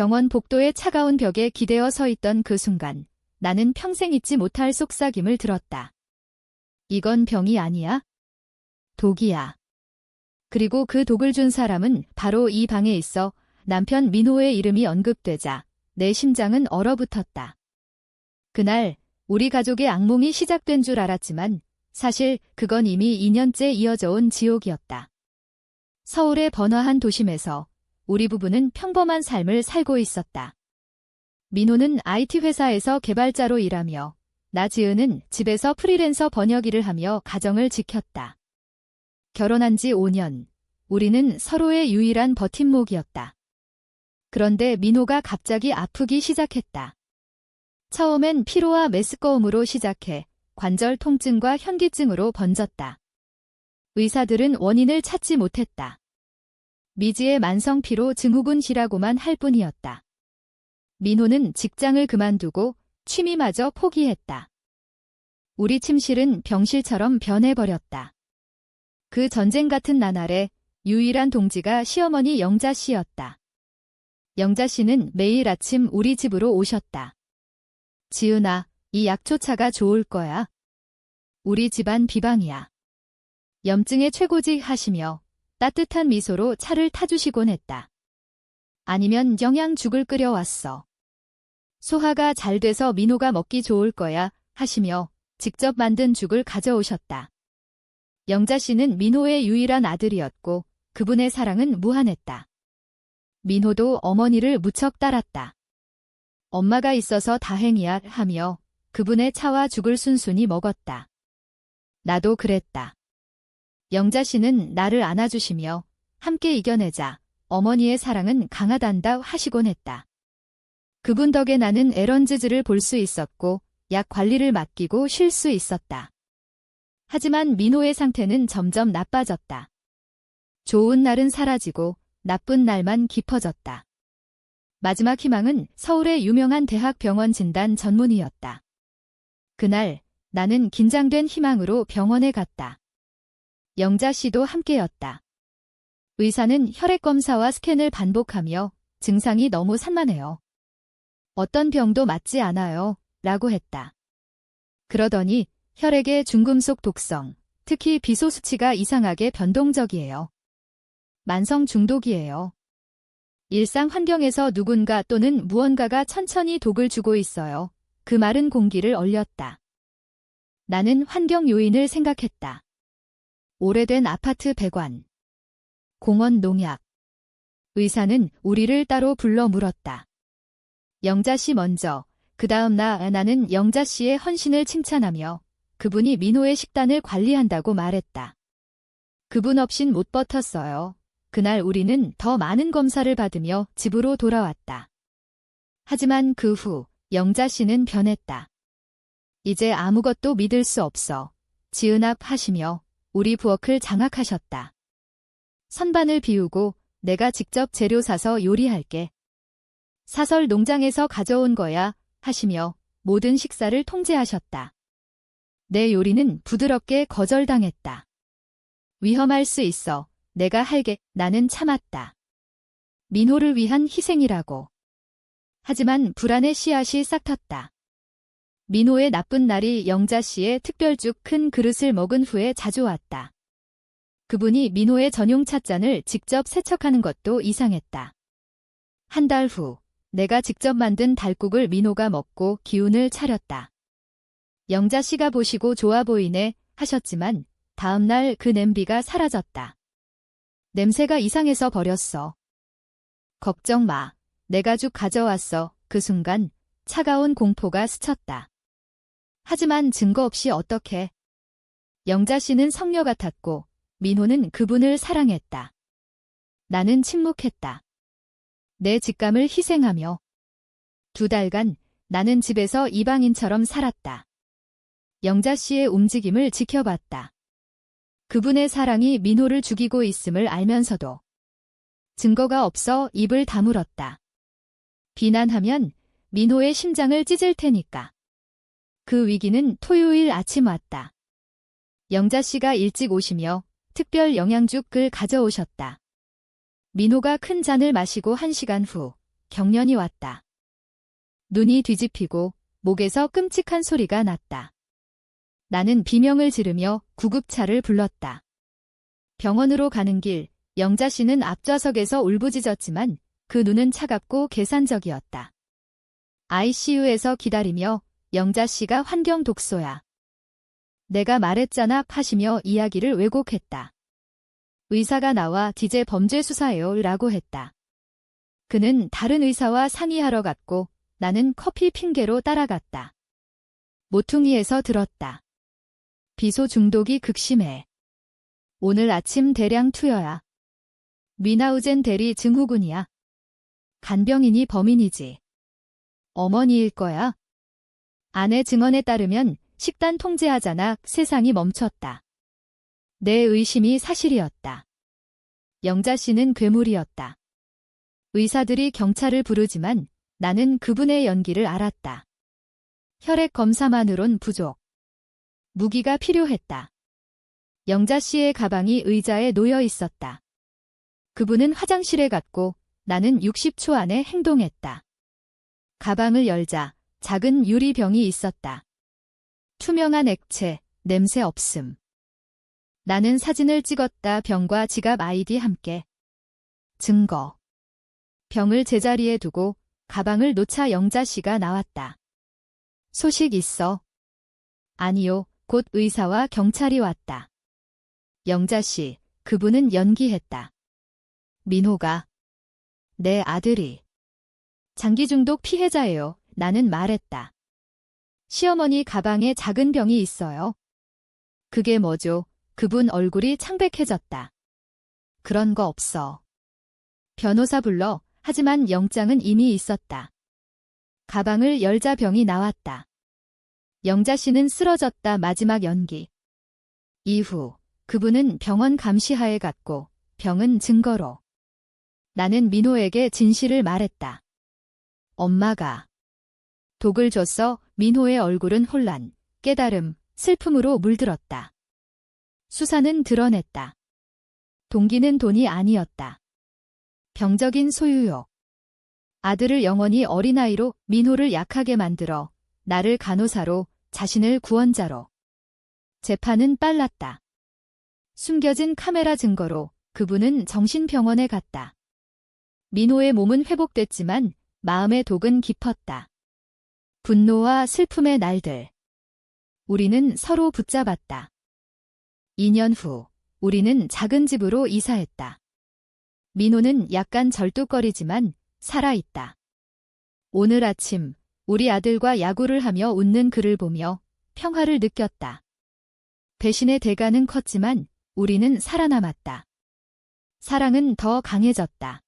병원 복도의 차가운 벽에 기대어 서 있던 그 순간 나는 평생 잊지 못할 속삭임을 들었다. 이건 병이 아니야? 독이야. 그리고 그 독을 준 사람은 바로 이 방에 있어 남편 민호의 이름이 언급되자 내 심장은 얼어붙었다. 그날 우리 가족의 악몽이 시작된 줄 알았지만 사실 그건 이미 2년째 이어져 온 지옥이었다. 서울의 번화한 도심에서 우리 부부는 평범한 삶을 살고 있었다. 민호는 IT 회사에서 개발자로 일하며 나 지은은 집에서 프리랜서 번역 일을 하며 가정을 지켰다. 결혼한 지 5년, 우리는 서로의 유일한 버팀목이었다. 그런데 민호가 갑자기 아프기 시작했다. 처음엔 피로와 메스꺼움으로 시작해 관절 통증과 현기증으로 번졌다. 의사들은 원인을 찾지 못했다. 미지의 만성피로 증후군이라고만 할 뿐이었다. 민호는 직장을 그만두고 취미마저 포기했다. 우리 침실은 병실처럼 변해버렸다. 그 전쟁 같은 나날에 유일한 동지가 시어머니 영자 씨였다. 영자 씨는 매일 아침 우리 집으로 오셨다. 지은아, 이 약초차가 좋을 거야. 우리 집안 비방이야. 염증의 최고직 하시며 따뜻한 미소로 차를 타주시곤 했다. 아니면 영양죽을 끓여왔어. 소화가 잘 돼서 민호가 먹기 좋을 거야 하시며 직접 만든 죽을 가져오셨다. 영자 씨는 민호의 유일한 아들이었고 그분의 사랑은 무한했다. 민호도 어머니를 무척 따랐다. 엄마가 있어서 다행이야 하며 그분의 차와 죽을 순순히 먹었다. 나도 그랬다. 영자 씨는 나를 안아주시며 함께 이겨내자 어머니의 사랑은 강하단다 하시곤 했다. 그분 덕에 나는 에런즈즈를 볼 수 있었고 약 관리를 맡기고 쉴 수 있었다. 하지만 민호의 상태는 점점 나빠졌다. 좋은 날은 사라지고 나쁜 날만 깊어졌다. 마지막 희망은 서울의 유명한 대학 병원 진단 전문의였다. 그날 나는 긴장된 희망으로 병원에 갔다. 영자 씨도 함께였다. 의사는 혈액 검사와 스캔을 반복하며 증상이 너무 산만해요. 어떤 병도 맞지 않아요. 라고 했다. 그러더니 혈액의 중금속 독성, 특히 비소 수치가 이상하게 변동적이에요. 만성 중독이에요. 일상 환경에서 누군가 또는 무언가가 천천히 독을 주고 있어요. 그 말은 공기를 얼렸다. 나는 환경 요인을 생각했다. 오래된 아파트 배관, 공원 농약. 의사는 우리를 따로 불러 물었다. 영자 씨 먼저, 그 다음 나, 나는 영자 씨의 헌신을 칭찬하며 그분이 민호의 식단을 관리한다고 말했다. 그분 없인 못 버텼어요. 그날 우리는 더 많은 검사를 받으며 집으로 돌아왔다. 하지만 그 후 영자 씨는 변했다. 이제 아무것도 믿을 수 없어. 지은합 하시며 우리 부엌을 장악하셨다. 선반을 비우고 내가 직접 재료 사서 요리할게. 사설 농장에서 가져온 거야 하시며 모든 식사를 통제하셨다. 내 요리는 부드럽게 거절당했다. 위험할 수 있어. 내가 할게. 나는 참았다. 민호를 위한 희생이라고. 하지만 불안의 씨앗이 싹텄다. 민호의 나쁜 날이 영자 씨의 특별죽 큰 그릇을 먹은 후에 자주 왔다. 그분이 민호의 전용 찻잔을 직접 세척하는 것도 이상했다. 한 달 후, 내가 직접 만든 달국을 민호가 먹고 기운을 차렸다. 영자 씨가 보시고 좋아 보이네 하셨지만 다음날 그 냄비가 사라졌다. 냄새가 이상해서 버렸어. 걱정 마. 내가 죽 가져왔어. 그 순간 차가운 공포가 스쳤다. 하지만 증거 없이 어떻게? 영자 씨는 성녀 같았고 민호는 그분을 사랑했다. 나는 침묵했다. 내 직감을 희생하며 두 달간 나는 집에서 이방인처럼 살았다. 영자 씨의 움직임을 지켜봤다. 그분의 사랑이 민호를 죽이고 있음을 알면서도 증거가 없어 입을 다물었다. 비난하면 민호의 심장을 찢을 테니까. 그 위기는 토요일 아침 왔다. 영자 씨가 일찍 오시며 특별 영양죽을 가져오셨다. 민호가 큰 잔을 마시고 한 시간 후 경련이 왔다. 눈이 뒤집히고 목에서 끔찍한 소리가 났다. 나는 비명을 지르며 구급차를 불렀다. 병원으로 가는 길, 영자 씨는 앞좌석에서 울부짖었지만 그 눈은 차갑고 계산적이었다. ICU에서 기다리며 영자 씨가 환경 독소야. 내가 말했잖아 하시며 이야기를 왜곡했다. 의사가 나와 디제 범죄 수사예요 라고 했다. 그는 다른 의사와 상의하러 갔고 나는 커피 핑계로 따라갔다. 모퉁이에서 들었다. 비소 중독이 극심해. 오늘 아침 대량 투여야. 미나우젠 대리 증후군이야. 간병인이 범인이지. 어머니일 거야. 아내 증언에 따르면 식단 통제하자나 세상이 멈췄다. 내 의심이 사실이었다. 영자 씨는 괴물이었다. 의사들이 경찰을 부르지만 나는 그분의 연기를 알았다. 혈액 검사만으론 부족. 무기가 필요했다. 영자 씨의 가방이 의자에 놓여 있었다. 그분은 화장실에 갔고 나는 60초 안에 행동했다. 가방을 열자 작은 유리병이 있었다. 투명한 액체, 냄새 없음. 나는 사진을 찍었다 병과 지갑 아이디 함께. 증거. 병을 제자리에 두고 가방을 놓자 영자 씨가 나왔다. 소식 있어. 아니요, 곧 의사와 경찰이 왔다. 영자 씨, 그분은 연기했다. 민호가. 내 아들이. 장기 중독 피해자예요. 나는 말했다. 시어머니 가방에 작은 병이 있어요. 그게 뭐죠? 그분 얼굴이 창백해졌다. 그런 거 없어. 변호사 불러, 하지만 영장은 이미 있었다. 가방을 열자 병이 나왔다. 영자 씨는 쓰러졌다 마지막 연기. 이후 그분은 병원 감시하에 갔고 병은 증거로. 나는 민호에게 진실을 말했다. 엄마가 독을 줬어 민호의 얼굴은 혼란, 깨달음, 슬픔으로 물들었다. 수사는 드러냈다. 동기는 돈이 아니었다. 병적인 소유욕. 아들을 영원히 어린아이로 민호를 약하게 만들어 나를 간호사로 자신을 구원자로. 재판은 빨랐다. 숨겨진 카메라 증거로 그분은 정신병원에 갔다. 민호의 몸은 회복됐지만 마음의 독은 깊었다. 분노와 슬픔의 날들. 우리는 서로 붙잡았다. 2년 후, 우리는 작은 집으로 이사했다. 민호는 약간 절뚝거리지만 살아있다. 오늘 아침, 우리 아들과 야구를 하며 웃는 그를 보며 평화를 느꼈다. 배신의 대가는 컸지만 우리는 살아남았다. 사랑은 더 강해졌다.